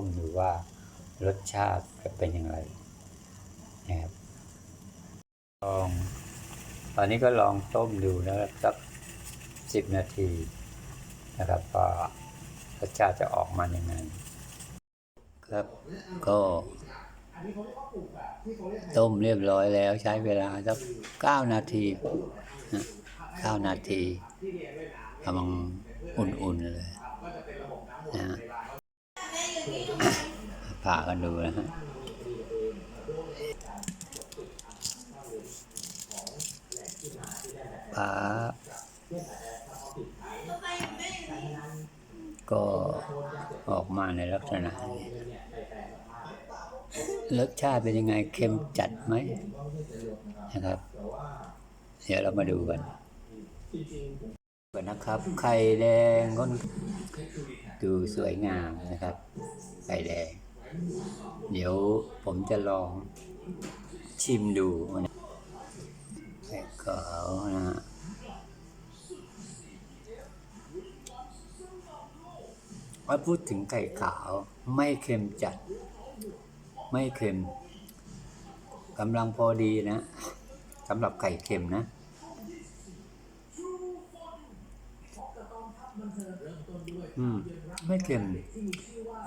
ต้มดูว่ารสชาติจะเป็นอย่างไรนะครับลองตอนนี้ก็ลองต้มดูนะครับสักสิบนาทีนะครับว่ารสชาติจะออกมาอย่างไงครับก็ต้มเรียบร้อยแล้วใช้เวลาสักเก้านาทีนะเก้านาทีกำลังอุ่นๆเลยนะ ผ่ากันดูนะฮะผ่าก็ออกมาในลักษณะนี้รสชาติเป็นยังไงเค็มจัดไหมนะครับ เดี๋ยวเรามาดูกันก่อนนะครับ ไข่แดงก็ดูสวยงามนะครับ ไข่แดง เดี๋ยวผมจะลองชิมดูนะไข่ขาวนะฮะว่าพูดถึงไข่ขาวไม่เค็มจัด ไม่เค็มกำลังพอดีนะสำหรับไข่เค็มนะ อืม ไม่เค็ม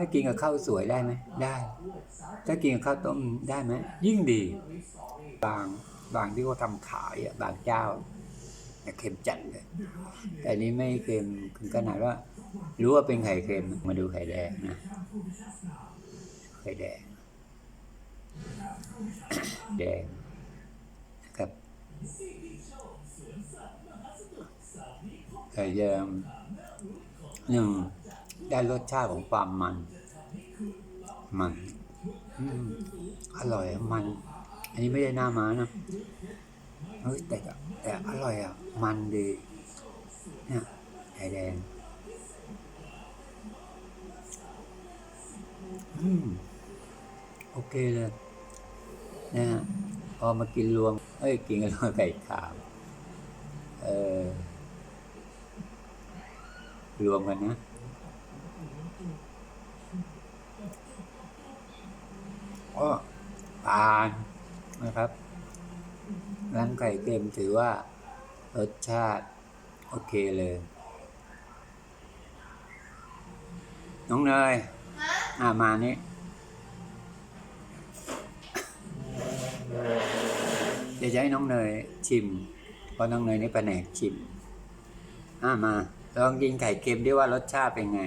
ถ้ากินกับข้าวสวยได้ไหมได้ ถ้ากินกับข้าวต้มได้ไหมยิ่งดี บางบางที่เขาทำขายอะบางเจ้าแต่เค็มจัดเลย แต่อันนี้ไม่เค็มถึงขนาดว่า รู้ว่าเป็นไข่เค็มมาดูไข่แดงนะไข่แดง แดงนะครับไข่แดงหนึ่ง ได้รสชาติของความมัน มันอร่อยมัน อันนี้ไม่ได้หน้าม้านะเฮ้ยแต่แต่อร่อยอะ มันดีเนี่ยไข่แดงอืมโอเคเลยนะฮะพอมากินรวมเอ้ยกินกันรวมไก่ขาวเออรวมกันนะ ก็ปานนะครับร้านไก่เค็มถือว่า รสชาติ โอเคเลย น้องเนยอ่ามานี่เดี๋ยวจะให้น้องเนยชิม เพราะน้องเนยนี่แผนกชิม อ่ามา ลองกินไข่เค็มดิว่ารสชาติเป็นไง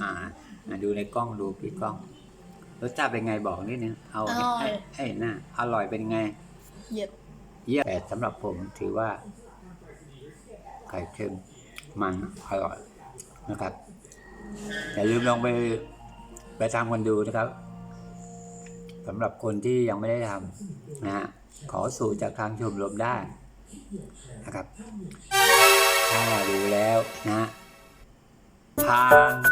อ่าอ่าดูในกล้องดูพี่กล้องรสชาติเป็นไงบอกนิดนึงเอาอร่อยให้ให้หน้าอร่อยเป็นไง เหยียบเยี่ยมแต่สำหรับผมถือว่า ไข่เค็มมันอร่อยนะครับอย่าลืมลองไปไปทำกันดูนะครับสำหรับคนที่ยังไม่ได้ทำนะฮะขอสูตรจากทางชมรมได้นะครับถ้า ดู